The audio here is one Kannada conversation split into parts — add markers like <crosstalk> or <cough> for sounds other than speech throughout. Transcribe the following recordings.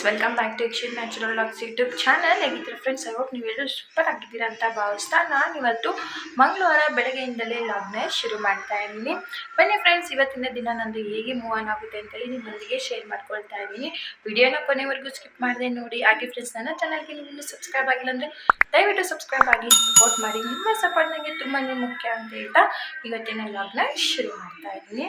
Friends welcome back to action natural locks YouTube channel ಹೇಗಿದ್ರೆ friends I hope ನೀವೆಲ್ಲರೂ ಸೂಪರ್ ಆಗಿದ್ದೀರ ಅಂತ ಭಾವಿಸ್ತಾ ನಾನು ಇವತ್ತು ಮಂಗಳವಾರ ಬೆಳಗ್ಗೆಯಿಂದಲೇ ಲಾಗ್ನ ಶುರು ಮಾಡ್ತಾ ಇದ್ದೀನಿ. ಬನ್ನಿ ಫ್ರೆಂಡ್ಸ್ ಇವತ್ತಿನ ದಿನ ನಂದು ಹೇಗೆ ಮೂವ್ ಆನ್ ಆಗುತ್ತೆ ಅಂತೇಳಿ ನಿಮ್ಮೊಂದಿಗೆ ಶೇರ್ ಮಾಡ್ಕೊಳ್ತಾ ಇದ್ದೀನಿ. ವಿಡಿಯೋನ ಕೊನೆವರೆಗೂ ಸ್ಕಿಪ್ ಮಾಡಿದೆ ನೋಡಿ. ಹಾಗೆ ಫ್ರೆಂಡ್ಸ್ ನನ್ನ ಚಾನಲ್ಗೆ ನೀವು ಸಬ್ಸ್ಕ್ರೈಬ್ ಆಗಿಲ್ಲ ಅಂದರೆ ದಯವಿಟ್ಟು ಸಬ್ಸ್ಕ್ರೈಬ್ ಆಗಿ ಸಪೋರ್ಟ್ ಮಾಡಿ. ನಿಮ್ಮ ಸಪೋರ್ಟ್ ನನಗೆ ತುಂಬಾ ಮುಖ್ಯ ಅಂತ ಹೇಳ್ತಾ ಇವತ್ತಿನ ಲಾಗ್ನ ಶುರು ಮಾಡ್ತಾ ಇದ್ದೀನಿ.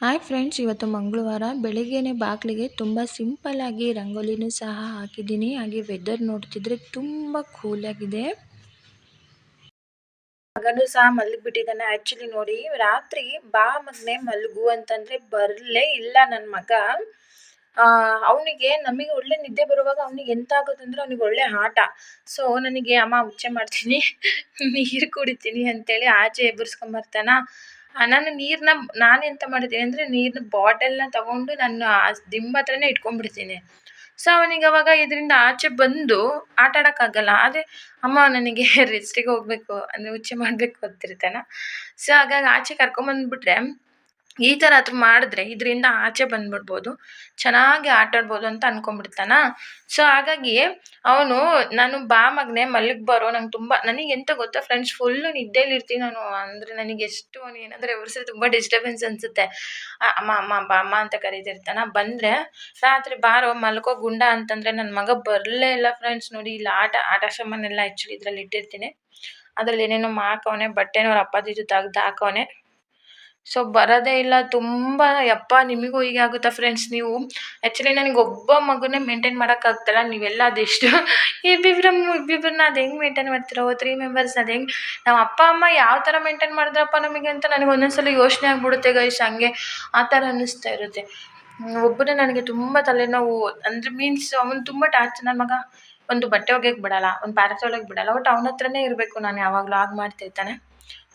ಹಾಯ್ ಫ್ರೆಂಡ್ಸ್, ಇವತ್ತು ಮಂಗಳವಾರ ಬೆಳಿಗ್ಗೆನೇ ಬಾಗಿಲಿಗೆ ತುಂಬ ಸಿಂಪಲ್ಲಾಗಿ ರಂಗೋಲಿನೂ ಸಹ ಹಾಕಿದ್ದೀನಿ. ಹಾಗೆ ವೆದರ್ ನೋಡ್ತಿದ್ರೆ ತುಂಬ ಕೂಲಾಗಿದೆ ಮಗನೂ ಸಹ ಮಲಗಿಬಿಟ್ಟಿದ್ದಾನೆ ಆ್ಯಕ್ಚುಲಿ ನೋಡಿ, ರಾತ್ರಿ ಬಾ ಮಗನೆ ಮಲಗು ಅಂತಂದರೆ ಬರಲೇ ಇಲ್ಲ ನನ್ನ ಮಗ. ಅವನಿಗೆ ನಮಗೆ ಒಳ್ಳೆ ನಿದ್ದೆ ಬರುವಾಗ ಅವನಿಗೆ ಎಂತ ಆಗೋದಂದ್ರೆ ಅವನಿಗೆ ಒಳ್ಳೆ ಆಟ. ಸೊ ನನಗೆ ಅಮ್ಮ ಉಚ್ಚೆ ಮಾಡ್ತೀನಿ. <laughs> ನೀರು ಕುಡಿತೀನಿ ಅಂತೇಳಿ ಆಚೆ ಎಬ್ಬರಿಸ್ಕೊಂಬರ್ತಾನ ನಾನು ನೀರನ್ನ ನಾನು ಎಂತ ಮಾಡಿದ್ದೀನಿ ಅಂದರೆ ನೀರಿನ ಬಾಟಲ್ನ ತಗೊಂಡು ನಾನು ಆ ದಿಂಬು ಹತ್ರನೇ ಇಟ್ಕೊಂಡ್ಬಿಡ್ತೀನಿ. ಸೊ ಅವನಿಗೆ ಅವಾಗ ಇದರಿಂದ ಆಚೆ ಬಂದು ಆಟ ಆಡೋಕ್ಕಾಗಲ್ಲ. ಅದೇ ಅಮ್ಮ, ನನಗೆ ರೆಸ್ಟಿಗೆ ಹೋಗಬೇಕು, ಅಂದರೆ ಉಚ್ಚೆ ಮಾಡಬೇಕು, ಅಂತಿರ್ತಾನೆ. ಸೊ ಹಾಗಾಗಿ ಆಚೆ ಕರ್ಕೊಂಬಂದ್ಬಿಟ್ರೆ ಈ ಥರ ಅದು ಮಾಡಿದ್ರೆ ಇದರಿಂದ ಆಚೆ ಬಂದ್ಬಿಡ್ಬೋದು, ಚೆನ್ನಾಗಿ ಆಟಾಡ್ಬೋದು ಅಂತ ಅನ್ಕೊಂಡ್ಬಿಡ್ತಾನ? ಸೊ ಹಾಗಾಗಿ ಅವನು, ನಾನು ಬಾ ಮಗನೇ, ಮಲಗಿ ಬರೋ, ನಂಗೆ ತುಂಬ, ನನಗೆ ಎಂತ ಗೊತ್ತಾ ಫ್ರೆಂಡ್ಸ್ ಫುಲ್ಲು ನಿದ್ದೆಲಿರ್ತೀನಿ ನಾನು, ಅಂದರೆ ನನಗೆ ಎಷ್ಟು ಅವನು ಏನಾದರೂ ಸರಿ ತುಂಬ ಡಿಸ್ಟರ್ಬೆನ್ಸ್ ಅನಿಸುತ್ತೆ. ಅಮ್ಮ ಅಮ್ಮ, ಬಾ, ಅಮ್ಮ ಅಂತ ಕರೀತಿರ್ತಾನ? ಬಂದರೆ, ರಾತ್ರಿ ಬಾರೋ, ಮಲ್ಕೋ ಗುಂಡ ಅಂತಂದರೆ ನನ್ನ ಮಗ ಬರಲೇ ಇಲ್ಲ ಫ್ರೆಂಡ್ಸ್ ನೋಡಿ, ಇಲ್ಲ ಆಟ ಆಟ ಸಾಮಾನೆಲ್ಲ ಆ್ಯಕ್ಚುಲಿ ಇದರಲ್ಲಿ ಇಟ್ಟಿರ್ತೀನಿ. ಅದರಲ್ಲಿ ಏನೇನೋ ಮಾಕವನೆ, ಬಟ್ಟೆನೋ ಅವ್ರ ಅಪ್ಪಾಜಿದು ತೆಗ್ದು ಹಾಕವನೆ. ಸೊ ಬರೋದೇ ಇಲ್ಲ. ತುಂಬ, ಯಪ್ಪ, ನಿಮಗೂ ಹೀಗೆ ಆಗುತ್ತಾ ಫ್ರೆಂಡ್ಸ್ ನೀವು? ಆ್ಯಕ್ಚುಲಿ ನನಗೆ ಒಬ್ಬ ಮಗುನೇ ಮೇಂಟೈನ್ ಮಾಡೋಕ್ಕಾಗ್ತಿಲ್ಲ ನೀವೆಲ್ಲ ಅದೆಷ್ಟು? ಇಬ್ಬಿಬ್ರು ಇಬ್ಬಿಬ್ರನ್ನ ಅದು ಹೆಂಗೆ ಮೇಂಟೈನ್ ಮಾಡ್ತಿರೋ? ತ್ರೀ ಮೆಂಬರ್ಸ್ ಅದು ಹೆಂಗೆ? ನಮ್ಮ ಅಪ್ಪ, ಅಮ್ಮ ಯಾವ ಥರ ಮೇಂಟೈನ್ ಮಾಡಿದ್ರಪ್ಪ ನಮಗೆ ಅಂತ ನನಗೆ ಒಂದೊಂದ್ಸಲ ಯೋಚನೆ ಆಗಿಬಿಡುತ್ತೆ ಗೈಸ್ ಹಂಗೆ ಆ ಥರ ಅನ್ನಿಸ್ತಾ ಇರುತ್ತೆ. ಒಬ್ಬನೇ ನನಗೆ ತುಂಬ ತಲೆನೋವು. ಅಂದರೆ ಮೀನ್ಸ್ ಅವನು ತುಂಬ ಟಾರ್ಚ್ ನನ್ನ ಮಗ. ಒಂದು ಬಟ್ಟೆ ಒಗೆಯಕ್ಕೆ ಬಿಡಲ್ಲ. ಒಂದು ಪ್ಯಾರಸ್ ಒಳಗೆ ಬಿಡಲ್ಲ. ಒಟ್ಟು ಅವನ ಹತ್ರನೇ ಇರಬೇಕು. ನಾನು ಯಾವಾಗಲೂ ಆಗ ಮಾಡ್ತಿರ್ತಾನೆ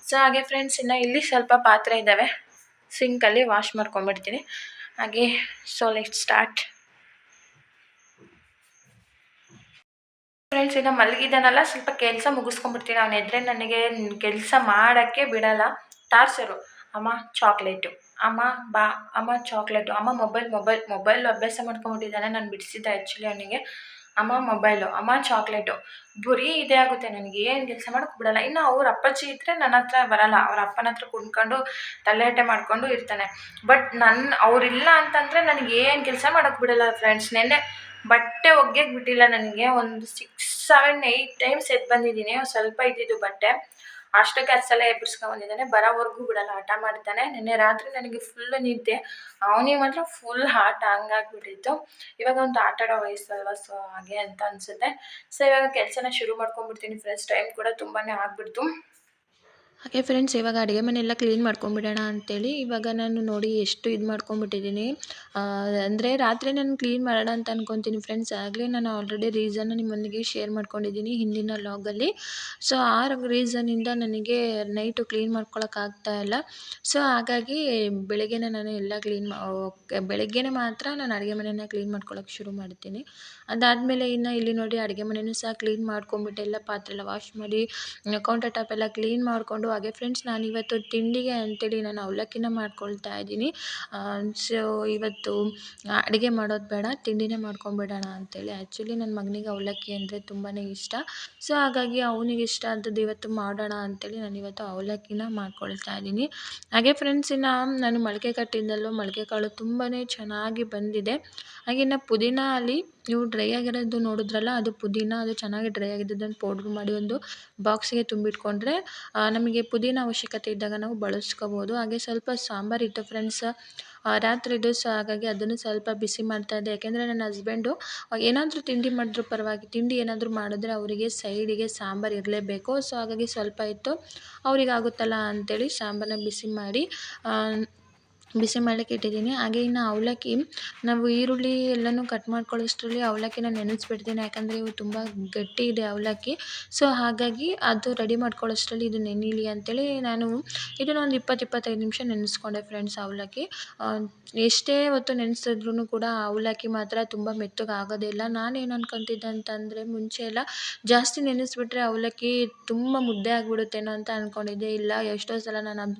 ಸೊ ಹಾಗೆ ಫ್ರೆಂಡ್ಸ್ ಇನ್ನು ಇಲ್ಲಿ ಸ್ವಲ್ಪ ಪಾತ್ರೆ ಇದ್ದಾವೆ ಸಿಂಕಲ್ಲಿ ವಾಶ್ ಮಾಡ್ಕೊಂಬಿಡ್ತೀನಿ ಹಾಗೆ ಸೊ ಲೆಟ್ ಸ್ಟಾರ್ಟ್ ಫ್ರೆಂಡ್ಸ್ ಇನ್ನು ಮಲಗಿದ್ದಾನಲ್ಲ, ಸ್ವಲ್ಪ ಕೆಲಸ ಮುಗಿಸ್ಕೊಂಬಿಡ್ತೀನಿ ಅವನ ಎದ್ರೆ ನನಗೆ ಕೆಲಸ ಮಾಡೋಕ್ಕೆ ಬಿಡಲ್ಲ. ತಾರ್ಸರು. ಅಮ್ಮ ಚಾಕ್ಲೇಟು ಅಮ್ಮ, ಬಾ. ಅಮ್ಮ ಚಾಕ್ಲೇಟು ಅಮ್ಮ ಮೊಬೈಲ್ ಮೊಬೈಲ್ ಮೊಬೈಲ್ ಅಭ್ಯಾಸ ಮಾಡ್ಕೊಂಬಿಟ್ಟಿದ್ದಾನೆ ನಾನು ಬಿಡಿಸಿದ್ದೆ ಆ್ಯಕ್ಚುಲಿ ಅವನಿಗೆ. ಅಮ್ಮ ಮೊಬೈಲು ಅಮ್ಮ ಚಾಕ್ಲೇಟು ಬರೀ ಇದೇ ಆಗುತ್ತೆ, ನನಗೆ ಏನು ಕೆಲಸ ಮಾಡೋಕ್ಕೆ ಬಿಡಲ್ಲ. ಇನ್ನು ಅವ್ರ ಅಪ್ಪಾಜಿ ಇದ್ದರೆ ನನ್ನ ಹತ್ರ ಬರಲ್ಲ. ಅವ್ರ ಅಪ್ಪನ ಹತ್ರ ಕುಂತ್ಕೊಂಡು ತಲೆಹರಟೆ ಮಾಡಿಕೊಂಡು ಇರ್ತಾನೆ. ಬಟ್ ನನ್ನ ಅವರಿಲ್ಲ ಅಂತಂದರೆ ನನಗೆ ಏನು ಕೆಲಸ ಮಾಡೋಕ್ಕೆ ಬಿಡಲ್ಲ ಫ್ರೆಂಡ್ಸ್ ನೆನ್ನೆ ಬಟ್ಟೆ ಒಗ್ಯಕ್ಕೆ ಬಿಟ್ಟಿಲ್ಲ ನನಗೆ. ಒಂದು ಸಿಕ್ಸ್ ಸೆವೆನ್ ಏಯ್ಟ್ ಟೈಮ್ಸ್ ಎದ್ದು ಬಂದಿದ್ದೀನಿ. ಸ್ವಲ್ಪ ಇದ್ದಿದ್ದು ಬಟ್ಟೆ. ಅಷ್ಟಕ್ಕೆ ಹತ್ತು ಸಲ ಎಬ್ಬರಿಸ್ಕೊಂಬಂದಿದ್ದಾನೆ ಬರೋವರೆಗೂ ಬಿಡಲ್ಲ. ಹಠ ಮಾಡ್ತಾನೆ. ನಿನ್ನೆ ರಾತ್ರಿ ನನಗೆ ಫುಲ್ ನಿದ್ದೆ. ಅವನಿಗೆ ಮಾತ್ರ ಫುಲ್ ಹಾಟ್ ಹಂಗಾಗ್ಬಿಟ್ಟಿತ್ತು ಇವಾಗ ಒಂದು ಆಟ ಆಡೋ ವಯಸ್ಸಲ್ವ? ಸೊ ಹಾಗೆ ಅಂತ ಅನ್ಸುತ್ತೆ. ಸೊ ಇವಾಗ ಕೆಲಸನ ಶುರು ಮಾಡ್ಕೊಂಡ್ಬಿಡ್ತೀನಿ ಫ್ರೆಂಡ್ಸ್ ಟೈಮ್ ಕೂಡ ತುಂಬಾ ಆಗ್ಬಿಡ್ತು. ಹಾಗೆ ಫ್ರೆಂಡ್ಸ್ ಇವಾಗ ಅಡುಗೆ ಮನೆಯೆಲ್ಲ ಕ್ಲೀನ್ ಮಾಡ್ಕೊಂಬಿಡೋಣ ಅಂತೇಳಿ ಇವಾಗ ನಾನು ನೋಡಿ ಎಷ್ಟು ಇದು ಮಾಡ್ಕೊಂಬಿಟ್ಟಿದ್ದೀನಿ ಅಂದರೆ ರಾತ್ರಿ ನಾನು ಕ್ಲೀನ್ ಮಾಡೋಣ ಅಂತ ಅನ್ಕೊತೀನಿ ಫ್ರೆಂಡ್ಸ್ ಆಗಲೇ ನಾನು ಆಲ್ರೆಡಿ ರೀಸನ್ನ ನಿಮ್ಮೊಂದಿಗೆ ಶೇರ್ ಮಾಡ್ಕೊಂಡಿದ್ದೀನಿ ಹಿಂದಿನ ಲಾಗಲ್ಲಿ ಸೊ ಆ ರೀಸನಿಂದ ನನಗೆ ನೈಟು ಕ್ಲೀನ್ ಮಾಡ್ಕೊಳಕ್ಕಾಗ್ತಾ ಇಲ್ಲ. ಸೊ ಹಾಗಾಗಿ ಬೆಳಗ್ಗೆನೇ ನಾನು ಎಲ್ಲ ಕ್ಲೀನ್ ಬೆಳಗ್ಗೆನೇ ಮಾತ್ರ ನಾನು ಅಡುಗೆ ಮನೆಯನ್ನು ಕ್ಲೀನ್ ಮಾಡ್ಕೊಳಕ್ಕೆ ಶುರು ಮಾಡ್ತೀನಿ. ಅದಾದಮೇಲೆ ಇನ್ನು ಇಲ್ಲಿ ನೋಡಿ ಅಡುಗೆ ಮನೆಯೂ ಸಹ ಕ್ಲೀನ್ ಮಾಡ್ಕೊಂಬಿಟ್ಟು ಎಲ್ಲ ಪಾತ್ರೆ ಎಲ್ಲ ವಾಶ್ ಮಾಡಿ ಕೌಂಟರ್ ಟಾಪ್ ಎಲ್ಲ ಕ್ಲೀನ್ ಮಾಡಿಕೊಂಡು ಹಾಗೆ ಫ್ರೆಂಡ್ಸ್ ನಾನು ಇವತ್ತು ತಿಂಡಿಗೆ ಅಂತೇಳಿ ನಾನು ಅವಲಕ್ಕಿನ ಮಾಡ್ಕೊಳ್ತಾ ಇದ್ದೀನಿ. ಸೊ ಇವತ್ತು ಅಡುಗೆ ಮಾಡೋದು ಬೇಡ, ತಿಂಡಿನೇ ಮಾಡ್ಕೊಂಬಿಡೋಣ ಅಂತೇಳಿ. ಆ್ಯಕ್ಚುಲಿ ನನ್ನ ಮಗನಿಗೆ ಅವಲಕ್ಕಿ ಅಂದರೆ ತುಂಬಾ ಇಷ್ಟ. ಸೊ ಹಾಗಾಗಿ ಅವನಿಗೆ ಇಷ್ಟ ಆದದ್ದು ಇವತ್ತು ಮಾಡೋಣ ಅಂತೇಳಿ ನಾನು ಇವತ್ತು ಅವಲಕ್ಕಿನ ಮಾಡ್ಕೊಳ್ತಾ ಇದ್ದೀನಿ. ಹಾಗೆ ಫ್ರೆಂಡ್ಸ್ ಇನ್ನು ನಾನು ಮೊಳಕೆ ಕಟ್ಟಿದ್ದಲ್ಲೂ ಮೊಳಕೆ ಕಾಳು ತುಂಬಾ ಚೆನ್ನಾಗಿ ಬಂದಿದೆ. ಹಾಗೆ ಇನ್ನು ಪುದೀನ ಅಲ್ಲಿ ನೀವು ಡ್ರೈ ಆಗಿರೋದು ನೋಡಿದ್ರಲ್ಲ, ಅದು ಪುದೀನ, ಅದು ಚೆನ್ನಾಗಿ ಡ್ರೈ ಆಗಿದ್ದದ್ದನ್ನು ಪೌಡ್ರ್ ಮಾಡಿ ಒಂದು ಬಾಕ್ಸಿಗೆ ತುಂಬಿಟ್ಕೊಂಡ್ರೆ ನಮಗೆ ಪುದೀನ ಅವಶ್ಯಕತೆ ಇದ್ದಾಗ ನಾವು ಬಳಸ್ಕೋಬೋದು. ಹಾಗೆ ಸ್ವಲ್ಪ ಸಾಂಬಾರಿತ್ತು ಫ್ರೆಂಡ್ಸ್ ರಾತ್ರಿದು ಸೊ, ಹಾಗಾಗಿ ಅದನ್ನು ಸ್ವಲ್ಪ ಬಿಸಿ ಮಾಡ್ತಾಯಿದ್ದೆ ಯಾಕೆಂದರೆ ನನ್ನ ಹಸ್ಬೆಂಡು ಏನಾದರೂ ತಿಂಡಿ ಮಾಡಿದ್ರು ಪರವಾಗಿ, ತಿಂಡಿ ಏನಾದರೂ ಮಾಡಿದ್ರೆ ಅವರಿಗೆ ಸೈಡಿಗೆ ಸಾಂಬಾರು ಇರಲೇಬೇಕು. ಸೊ ಹಾಗಾಗಿ ಸ್ವಲ್ಪ ಇತ್ತು ಅವರಿಗೆ ಆಗುತ್ತಲ್ಲ ಅಂಥೇಳಿ ಸಾಂಬಾರನ್ನ ಬಿಸಿ ಮಾಡಿ ಬಿಸಿ ಮಾಡ್ಲಿಕ್ಕೆ ಇಟ್ಟಿದ್ದೀನಿ. ಹಾಗೆ ಇನ್ನು ಅವಲಕ್ಕಿ, ನಾವು ಈರುಳ್ಳಿ ಎಲ್ಲನೂ ಕಟ್ ಮಾಡ್ಕೊಳ್ಳೋಷ್ಟರಲ್ಲಿ ಅವಲಕ್ಕಿನ ನೆನೆಸ್ಬಿಡ್ತೀನಿ. ಯಾಕಂದರೆ ಇವು ತುಂಬ ಗಟ್ಟಿ ಇದೆ ಅವಲಕ್ಕಿ. ಸೊ ಹಾಗಾಗಿ ಅದು ರೆಡಿ ಮಾಡ್ಕೊಳ್ಳೋಷ್ಟರಲ್ಲಿ ಇದು ನೆನೀಲಿ ಅಂತೇಳಿ ನಾನು ಇದನ್ನು ಒಂದು ಇಪ್ಪತ್ತು ಇಪ್ಪತ್ತೈದು ನಿಮಿಷ ನೆನೆಸ್ಕೊಂಡೆ ಫ್ರೆಂಡ್ಸ್ ಅವಲಕ್ಕಿ. ಎಷ್ಟೇ ಹೊತ್ತು ನೆನೆಸಿದ್ರೂ ಕೂಡ ಅವಲಕ್ಕಿ ಮಾತ್ರ ತುಂಬ ಮೆತ್ತಗೆ ಆಗೋದಿಲ್ಲ ಇಲ್ಲ. ನಾನೇನು ಅನ್ಕೊತಿದ್ದೆ ಅಂತಂದರೆ ಮುಂಚೆ ಎಲ್ಲ ಜಾಸ್ತಿ ನೆನೆಸ್ಬಿಟ್ರೆ ಅವಲಕ್ಕಿ ತುಂಬ ಮುದ್ದೆ ಆಗಿಬಿಡುತ್ತೇನೋ ಅಂತ ಅಂದ್ಕೊಂಡಿದ್ದೆ ಇಲ್ಲ, ಎಷ್ಟೋ ಸಲ ನಾನು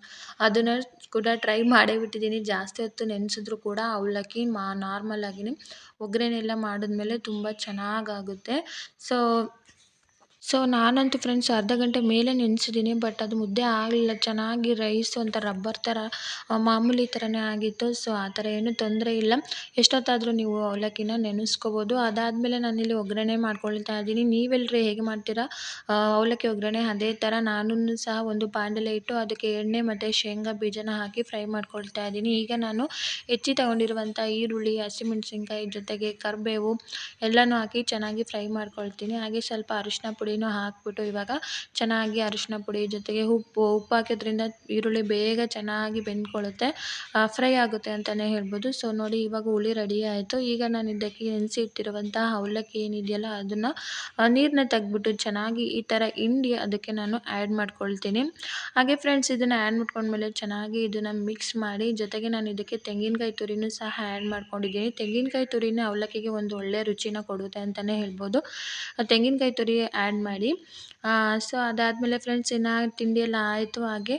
ಅದನ್ನು ಕೂಡ ಟ್ರೈ ಮಾಡೇ ಬಿಟ್ಟಿದ್ದೀನಿ. ನೆನೆಸಿದ್ದೀನಿ ಜಾಸ್ತಿ ಹೊತ್ತು ನೆನೆಸಿದ್ರು ಕೂಡ ಅವಲಕ್ಕಿ ಮಾ ನಾರ್ಮಲ್ ಒಗ್ಗರಣೆ ಒಗ್ಗರಣೆ ಮಾಡಿದ್ಮೇಲೆ ತುಂಬ ಚೆನ್ನಾಗಾಗುತ್ತೆ. ಸೊ ಸೊ ನಾನಂತೂ ಫ್ರೆಂಡ್ಸ್ ಅರ್ಧ ಗಂಟೆ ಮೇಲೆ ನೆನೆಸಿದ್ದೀನಿ ಬಟ್ ಅದು ಮುದ್ದೆ ಆಗಲಿಲ್ಲ. ಚೆನ್ನಾಗಿ ರೈಸ್ ಒಂಥರ ರಬ್ಬರ್ ಥರ ಮಾಮೂಲಿ ಥರನೇ ಆಗಿತ್ತು. ಸೊ ಆ ಥರ ಏನೂ ತೊಂದರೆ ಇಲ್ಲ. ಎಷ್ಟೊತ್ತಾದರೂ ನೀವು ಅವಲಕ್ಕಿನ ನೆನೆಸ್ಕೋಬೋದು. ಅದಾದಮೇಲೆ ನಾನಿಲ್ಲಿ ಒಗ್ಗರಣೆ ಮಾಡ್ಕೊಳ್ತಾ ಇದ್ದೀನಿ. ನೀವೆಲ್ಲರೂ ಹೇಗೆ ಮಾಡ್ತೀರಾ? ಅವಲಕ್ಕಿ ಒಗ್ಗರಣೆ ಅದೇ ಥರ. ನಾನು ಸಹ ಒಂದು ಬಾಂಡಲೆ ಇಟ್ಟು ಅದಕ್ಕೆ ಎಣ್ಣೆ ಮತ್ತು ಶೇಂಗಾ ಬೀಜನ ಹಾಕಿ ಫ್ರೈ ಮಾಡ್ಕೊಳ್ತಾ ಇದ್ದೀನಿ. ಈಗ ನಾನು ಹೆಚ್ಚಿ ತಗೊಂಡಿರುವಂಥ ಈರುಳ್ಳಿ, ಹಸಿಮೆಣಸಿನ್ಕಾಯಿ ಜೊತೆಗೆ ಕರಿಬೇವು ಎಲ್ಲನೂ ಹಾಕಿ ಚೆನ್ನಾಗಿ ಫ್ರೈ ಮಾಡ್ಕೊಳ್ತೀನಿ. ಹಾಗೆ ಸ್ವಲ್ಪ ಅರಿಶಿನ ಪುಡಿನೂ ಹಾಕಿಬಿಟ್ಟು ಇವಾಗ ಚೆನ್ನಾಗಿ ಅರಿಶಿನ ಪುಡಿ ಜೊತೆಗೆ ಉಪ್ಪು ಉಪ್ಪು ಹಾಕಿದ್ರಿಂದ ಈರುಳ್ಳಿ ಬೇಗ ಚೆನ್ನಾಗಿ ಬೆಂದ್ಕೊಳ್ಳುತ್ತೆ ಫ್ರೈ ಆಗುತ್ತೆ ಅಂತಲೇ ಹೇಳ್ಬೋದು. ಸೊ ನೋಡಿ ಇವಾಗ ಹುಳಿ ರೆಡಿ ಆಯಿತು. ಈಗ ನಾನು ಇದಕ್ಕೆ ನೆನೆಸಿ ಇಟ್ಟಿರುವಂತಹ ಅವಲಕ್ಕಿ ಏನಿದೆಯಲ್ಲ ಅದನ್ನು ನೀರನ್ನ ತೆಗೆದ್ಬಿಟ್ಟು ಚೆನ್ನಾಗಿ ಈ ಥರ ಹಿಂಡಿ ಅದಕ್ಕೆ ನಾನು ಆ್ಯಡ್ ಮಾಡ್ಕೊಳ್ತೀನಿ. ಹಾಗೆ ಫ್ರೆಂಡ್ಸ್ ಇದನ್ನು ಆ್ಯಡ್ ಮಾಡ್ಕೊಂಡ್ಮೇಲೆ ಚೆನ್ನಾಗಿ ಇದನ್ನು ಮಿಕ್ಸ್ ಮಾಡಿ, ಜೊತೆಗೆ ನಾನು ಇದಕ್ಕೆ ತೆಂಗಿನಕಾಯಿ ತುರಿನೂ ಸಹ ಆ್ಯಡ್ ಮಾಡ್ಕೊಂಡಿದ್ದೀನಿ. ತೆಂಗಿನಕಾಯಿ ತುರಿನೇ ಅವಲಕ್ಕಿಗೆ ಒಂದು ಒಳ್ಳೆಯ ರುಚಿನ ಕೊಡುತ್ತೆ ಅಂತಲೇ ಹೇಳ್ಬೋದು. ತೆಂಗಿನಕಾಯಿ ತುರಿ ಆ್ಯಡ್ ಮಾಡಿ. ಸೊ ಅದಾದಮೇಲೆ ಫ್ರೆಂಡ್ಸ್ ಇನ್ನು ತಿಂಡಿ ಎಲ್ಲ ಆಯಿತು ಹಾಗೆ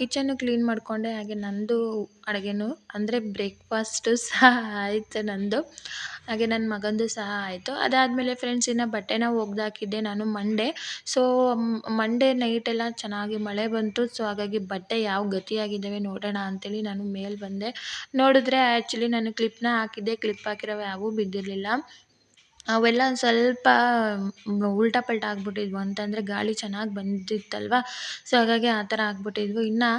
ಕಿಚನ್ನು ಕ್ಲೀನ್ ಮಾಡಿಕೊಂಡೆ. ಹಾಗೆ ನಂದು ಅಡುಗೆನೂ, ಅಂದರೆ ಬ್ರೇಕ್ಫಾಸ್ಟು ಸಹ ಆಯಿತು ನಂದು. ಹಾಗೆ ನನ್ನ ಮಗಂದು ಸಹ ಆಯಿತು. ಅದಾದಮೇಲೆ ಫ್ರೆಂಡ್ಸ್ ಇನ್ನು ಬಟ್ಟೆನ ಒಗ್ದಾಕಿದ್ದೆ ನಾನು ಮಂಡೇ ಸೊ ಮಂಡೇ ನೈಟೆಲ್ಲ ಚೆನ್ನಾಗಿ ಮಳೆ ಬಂತು. ಸೊ ಹಾಗಾಗಿ ಬಟ್ಟೆ ಯಾವ ಗತಿಯಾಗಿದ್ದಾವೆ ನೋಡೋಣ ಅಂತೇಳಿ ನಾನು ಮೇಲೆ ಬಂದೆ. ನೋಡಿದ್ರೆ ಆ್ಯಕ್ಚುಲಿ ನಾನು ಕ್ಲಿಪ್ನ ಹಾಕಿದ್ದೆ. ಕ್ಲಿಪ್ ಹಾಕಿರೋವು ಯಾವೂ ಬಿದ್ದಿರಲಿಲ್ಲ. ಅವೆಲ್ಲ ಸ್ವಲ್ಪ ಉಲ್ಟಾ ಪಲ್ಟಾ ಆಗಿಬಿಟ್ಟಿದ್ವು ಅಂತಂದರೆ ಗಾಳಿ ಚೆನ್ನಾಗಿ ಬಂದಿತ್ತಲ್ವ? ಸೊ ಹಾಗಾಗಿ ಆ ಥರ ಆಗಿಬಿಟ್ಟಿದ್ವು. ಇನ್ನು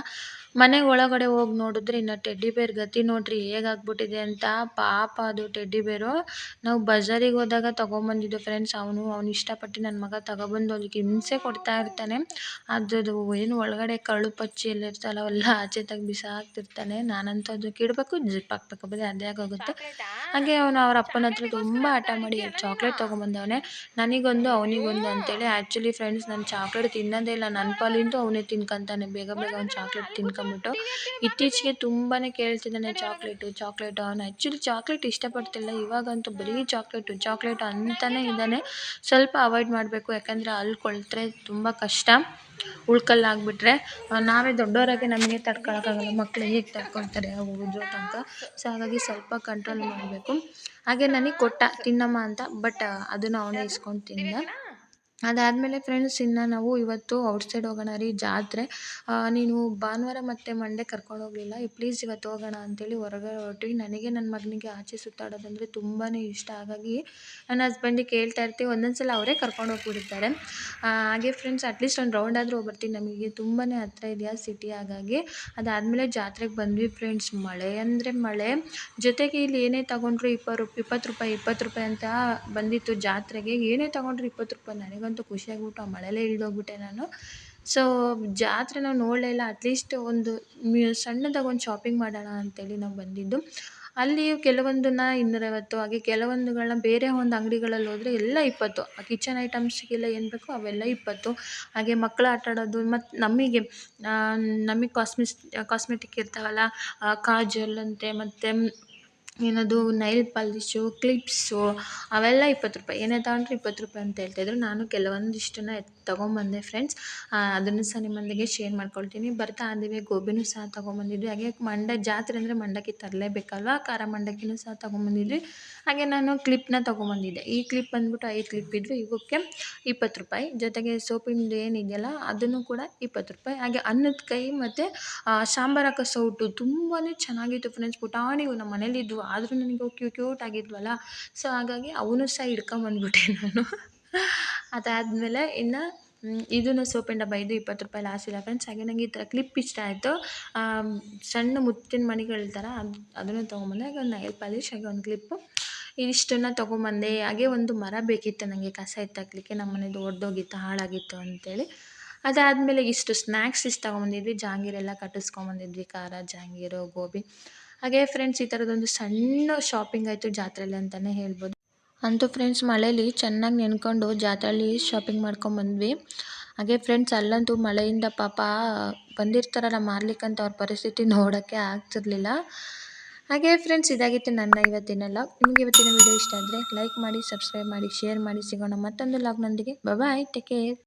ಮನೆ ಒಳಗಡೆ ಹೋಗಿ ನೋಡಿದ್ರೆ ಇನ್ನು ಟೆಡ್ಡಿ ಬೇರ್ ಗತಿ ನೋಡಿರಿ ಹೇಗಾಗ್ಬಿಟ್ಟಿದೆ ಅಂತ ಪಾಪ ಅದು ಟೆಡ್ಡಿ ಬೇರು ನಾವು ಬಜಾರಿಗೆ ಹೋದಾಗ ತೊಗೊಂಬಂದಿದ್ದು ಫ್ರೆಂಡ್ಸ್ ಅವನು, ಅವ್ನು ಇಷ್ಟಪಟ್ಟು ನನ್ನ ಮಗ ತಗೊಬಂದು ಅವ್ನಿಗೆ ಹಿಂಸೆ ಕೊಡ್ತಾ ಇರ್ತಾನೆ. ಅದ್ರದ್ದು ಏನು ಒಳಗಡೆ ಕಳು ಪಚ್ಚಿ ಎಲ್ಲ ಇರ್ತಲ್ಲ, ಅವೆಲ್ಲ ಆಚೆ ತೆಗ್ದು ಬಿಸಾಕ್ತಿರ್ತಾನೆ. ನಾನಂತೂ ಅದಕ್ಕೆ ಇಡಬೇಕು ಜಿಪ್ ಹಾಕ್ಬೇಕು, ಬರೀ ಅದೇ ಆಗೋಗುತ್ತೆ. ಹಾಗೆ ಅವನು ಅವ್ರ ಅಪ್ಪನ ಹತ್ರ ತುಂಬ ಆಟ ಮಾಡಿ ಚಾಕ್ಲೇಟ್ ತೊಗೊಂಬಂದವನೆ. ನನಗೊಂದು, ಅವನಿಗೊಂದು ಅಂತೇಳಿ ಆ್ಯಕ್ಚುಲಿ ಫ್ರೆಂಡ್ಸ್ ನಾನು ಚಾಕ್ಲೇಟ್ ತಿನ್ನೋದೇ ಇಲ್ಲ. ನನ್ನ ಪಾಲಿಂದು ಅವನೇ ತಿನ್ಕೊಂತಾನೆ. ಬೇಗ ಬೇಗ ಅವ್ನು ಚಾಕ್ಲೇಟ್ ತಿನ್ಕೊಂಬಿಟ್ಟು ಇತ್ತೀಚೆಗೆ ತುಂಬಾ ಕೇಳ್ತಿದ್ದಾನೆ ಚಾಕ್ಲೇಟು ಚಾಕ್ಲೇಟು. ಅವನು ಆ್ಯಕ್ಚುಲಿ ಚಾಕ್ಲೇಟ್ ಇಷ್ಟಪಡ್ತಿಲ್ಲ. ಇವಾಗಂತೂ ಬರೀ ಚಾಕ್ಲೇಟು ಚಾಕ್ಲೇಟು ಅಂತಲೇ ಇದ್ದಾನೆ. ಸ್ವಲ್ಪ ಅವಾಯ್ಡ್ ಮಾಡಬೇಕು. ಯಾಕಂದರೆ ಅಲ್ಲಿ ಕೊಳ್ತರೆ ತುಂಬ ಕಷ್ಟ. ಉಳ್ಕಲ್ಲಾಗ್ಬಿಟ್ರೆ. ನಾವೇ ದೊಡ್ಡವರಾಗೆ ನಮಗೆ ತಡ್ಕೊಳಕ್ಕಾಗಲ್ಲ. ಮಕ್ಕಳು ಹೇಗೆ ತಡ್ಕೊಳ್ತಾರೆ ಹೋದ್ರು ತನಕ. ಸೊ ಹಾಗಾಗಿ ಸ್ವಲ್ಪ ಕಂಟ್ರೋಲ್ ಮಾಡಬೇಕು. ಹಾಗೆ ನನಗೆ ಕೊಟ್ಟ ತಿನ್ನಮ್ಮ ಅಂತ ಬಟ್ ಅದನ್ನು ಅವನೇ ಇಸ್ಕೊಂಡು ತಿಂದ. ಅದಾದಮೇಲೆ ಫ್ರೆಂಡ್ಸ್ ಇನ್ನು ನಾವು ಇವತ್ತು ಔಟ್ಸೈಡ್ ಹೋಗೋಣ ರೀ ಜಾತ್ರೆ. ನೀನು ಭಾನುವಾರ ಮತ್ತು ಮಂಡೇ ಕರ್ಕೊಂಡು ಹೋಗಲಿಲ್ಲ. ಪ್ಲೀಸ್ ಇವತ್ತು ಹೋಗೋಣ ಅಂತೇಳಿ ಹೊರಗಡೆ ಹೊರಟ್ವಿ. ನನಗೆ ನನ್ನ ಮಗನಿಗೆ ಆಚೆ ಸುತ್ತಾಡೋದಂದರೆ ತುಂಬಾ ಇಷ್ಟ. ಹಾಗಾಗಿ ನನ್ನ ಹಸ್ಬೆಂಡಿಗೆ ಕೇಳ್ತಾ ಇರ್ತೀವಿ ಒಂದೊಂದು ಸಲ ಅವರೇ ಕರ್ಕೊಂಡು ಹೋಗ್ಬಿಡ್ತಾರೆ ಹಾಗೆ ಫ್ರೆಂಡ್ಸ್ ಅಟ್ಲೀಸ್ಟ್ ಒಂದು ರೌಂಡ್ ಆದರೂ ಹೋಗ್ಬರ್ತೀವಿ ನಮಗೆ ತುಂಬಾ ಹತ್ರ ಇದೆಯಾ ಸಿಟಿ ಹಾಗಾಗಿ ಅದಾದಮೇಲೆ ಜಾತ್ರೆಗೆ ಬಂದ್ವಿ ಫ್ರೆಂಡ್ಸ್ ಮಳೆ ಅಂದರೆ ಮಳೆ. ಜೊತೆಗೆ ಇಲ್ಲಿ ಏನೇ ತಗೊಂಡ್ರು ಇಪ್ಪತ್ತು ರೂಪಾಯಿ ಇಪ್ಪತ್ತು ರೂಪಾಯಿ ಇಪ್ಪತ್ತು ರೂಪಾಯಿ ಅಂತ ಬಂದಿತ್ತು ಜಾತ್ರೆಗೆ. ಏನೇ ತಗೊಂಡ್ರು ಇಪ್ಪತ್ತು ರೂಪಾಯಿ ನನಗೆ ನನಗಂತೂ ಖುಷಿಯಾಗ್ಬಿಟ್ಟು ಆ ಮಳೆಯಲ್ಲೇ ಇಳ್ದೋಗ್ಬಿಟ್ಟೆ ನಾನು. ಸೊ ಜಾತ್ರೆ ನಾವು ನೋಡಲೇ ಇಲ್ಲ ಅಟ್ಲೀಸ್ಟ್ ಒಂದು ಸಣ್ಣದಾಗಿ ಒಂದು ಶಾಪಿಂಗ್ ಮಾಡೋಣ ಅಂತೇಳಿ ನಾವು ಬಂದಿದ್ದು. ಅಲ್ಲಿ ಕೆಲವೊಂದನ್ನು ಇನ್ನೂರೈವತ್ತು, ಹಾಗೆ ಕೆಲವೊಂದುಗಳನ್ನ ಬೇರೆ ಒಂದು ಅಂಗಡಿಗಳಲ್ಲಿ ಹೋದರೆ ಎಲ್ಲ ಇಪ್ಪತ್ತು. ಆ ಕಿಚನ್ ಐಟಮ್ಸ್ಗೆಲ್ಲ ಏನು ಬೇಕೋ ಅವೆಲ್ಲ ಇಪ್ಪತ್ತು. ಹಾಗೆ ಮಕ್ಕಳು ಆಟ ಆಡೋದು ಮತ್ತು ನಮಗೆ ನಮಗೆ ಕಾಸ್ಮಿಸ್ ಕಾಸ್ಮೆಟಿಕ್ ಇರ್ತಾವಲ್ಲ ಕಾಜಲ್ ಅಂತೆ, ಮತ್ತು ಏನದು ನೈಲ್ ಪಾಲಿಶು ಕ್ಲಿಪ್ಸು ಅವೆಲ್ಲ ಇಪ್ಪತ್ತು ರೂಪಾಯಿ. ಏನೇ ತಗೊಂಡ್ರು ಇಪ್ಪತ್ತು ರೂಪಾಯಿ ಅಂತ ಹೇಳ್ತಾಯಿದ್ರು ನಾನು ಕೆಲವೊಂದಿಷ್ಟನ್ನ ತೊಗೊಂಬಂದೆ ಫ್ರೆಂಡ್ಸ್ ಅದನ್ನು ಸಹ ನಿಮ್ಮೊಂದಿಗೆ ಶೇರ್ ಮಾಡ್ಕೊಳ್ತೀನಿ. ಬರ್ತಾ ಇದ್ದೀವಿ ಗೋಬಿನೂ ಸಹ ತೊಗೊಂಬಂದಿದ್ವಿ. ಹಾಗೆ ಮಂಡ, ಜಾತ್ರೆ ಅಂದರೆ ಮಂಡಕ್ಕಿ ತರಲೇಬೇಕಲ್ವ? ಖಾರ ಮಂಡಕ್ಕಿನೂ ಸಹ ತೊಗೊಂಬಂದಿದ್ವಿ. ಹಾಗೆ ನಾನು ಕ್ಲಿಪ್ನ ತೊಗೊಂಬಂದಿದ್ದೆ. ಈ ಕ್ಲಿಪ್ ಬಂದ್ಬಿಟ್ಟು ಐದು ಕ್ಲಿಪ್ ಇದ್ವಿ. ಇವಕ್ಕೆ ಇಪ್ಪತ್ತು ರೂಪಾಯಿ. ಜೊತೆಗೆ ಸೋಪಿಂದು ಏನಿದೆಯಲ್ಲ, ಅದನ್ನು ಕೂಡ ಇಪ್ಪತ್ತು ರೂಪಾಯಿ. ಹಾಗೆ ಅನ್ನದ ಕೈ ಮತ್ತು ಸಾಂಬಾರು ಹಾಕೋ ಸೌಟು ತುಂಬಾ ಚೆನ್ನಾಗಿತ್ತು ಫ್ರೆಂಡ್ಸ್ ಪುಟಾಣಿ ನಮ್ಮ ಮನೇಲಿದ್ವು ಆದರೂ ನನಗೆ ಕ್ಯೂ ಕ್ಯೂಟ್ ಆಗಿದ್ವಲ್ಲ. ಸೊ ಹಾಗಾಗಿ ಅವನು ಸಹ ಹಿಡ್ಕೊಂಬಂದ್ಬಿಟ್ಟೆ ನಾನು. ಅದಾದಮೇಲೆ ಇನ್ನು ಇದನ್ನು ಸೋಪಿನ ಡಬ್ಬ ಇದು ಇಪ್ಪತ್ತು ರೂಪಾಯಿ ಲಾಸ್ ಇಲ್ಲ ಫ್ರೆಂಡ್ಸ್ ಹಾಗೆ ನನಗೆ ಈ ಥರ ಕ್ಲಿಪ್ ಇಷ್ಟ ಆಯಿತು. ಸಣ್ಣ ಮುತ್ತಿನ ಮಣಿಗಳ ಥರ ಅದು, ಅದನ್ನು ತೊಗೊಂಬಂದೆ. ಹಾಗೆ ಒಂದು ನೈಲ್ ಪಾಲಿಶ್ ಹಾಗೆ ಒಂದು ಕ್ಲಿಪ್ಪು ಇದಿಷ್ಟನ್ನು ತೊಗೊಂಬಂದೆ. ಹಾಗೆ ಒಂದು ಮರ ಬೇಕಿತ್ತು ನನಗೆ ಕಸ ಎತ್ತಾಕ್ಲಿಕ್ಕೆ. ನಮ್ಮ ಮನೇದು ಒಡೆದೋಗಿತ್ತು ಹಾಳಾಗಿತ್ತು ಅಂತೇಳಿ. ಅದಾದಮೇಲೆ ಇಷ್ಟು ಸ್ನ್ಯಾಕ್ಸ್ ಇಷ್ಟು ತೊಗೊಂಬಂದಿದ್ವಿ. ಜಾಂಗೀರೆಲ್ಲ ಕಟ್ಟಿಸ್ಕೊಂಬಂದಿದ್ವಿ. ಖಾರ, ಜಾಂಗೀರು, ಗೋಬಿ. ಹಾಗೆ ಫ್ರೆಂಡ್ಸ್ ಈ ಥರದೊಂದು ಸಣ್ಣ ಶಾಪಿಂಗ್ ಆಯಿತು ಜಾತ್ರೆಯಲ್ಲಿ ಅಂತಲೇ ಹೇಳ್ಬೋದು. ಅಂತೂ ಫ್ರೆಂಡ್ಸ್ ಮಳೇಲಿ ಚೆನ್ನಾಗಿ ನೆನ್ಕೊಂಡು ಜಾತ್ರೆಯಲ್ಲಿ ಶಾಪಿಂಗ್ ಮಾಡ್ಕೊಂಬಂದ್ವಿ ಹಾಗೆ ಫ್ರೆಂಡ್ಸ್ ಅಲ್ಲಂತೂ ಮಳೆಯಿಂದ ಪಾಪ ಬಂದಿರ್ತಾರಲ್ಲ ಮಾರ್ಲಿಕ್ಕಂತ ಅವ್ರ ಪರಿಸ್ಥಿತಿ ನೋಡೋಕ್ಕೆ ಆಗ್ತಿರ್ಲಿಲ್ಲ. ಹಾಗೆ ಫ್ರೆಂಡ್ಸ್ ಇದಾಗಿತ್ತು ನನ್ನ ಇವತ್ತಿನೆಲ್ಲ. ನಿಮಗೆ ಇವತ್ತಿನ ವಿಡಿಯೋ ಇಷ್ಟ ಆದರೆ ಲೈಕ್ ಮಾಡಿ ಸಬ್ಸ್ಕ್ರೈಬ್ ಮಾಡಿ ಶೇರ್ ಮಾಡಿ. ಸಿಗೋಣ ಮತ್ತೊಂದು ಲಾಗ್ನೊಂದಿಗೆ ಬಾಯ್ ಟೇಕ್ ಕೇರ್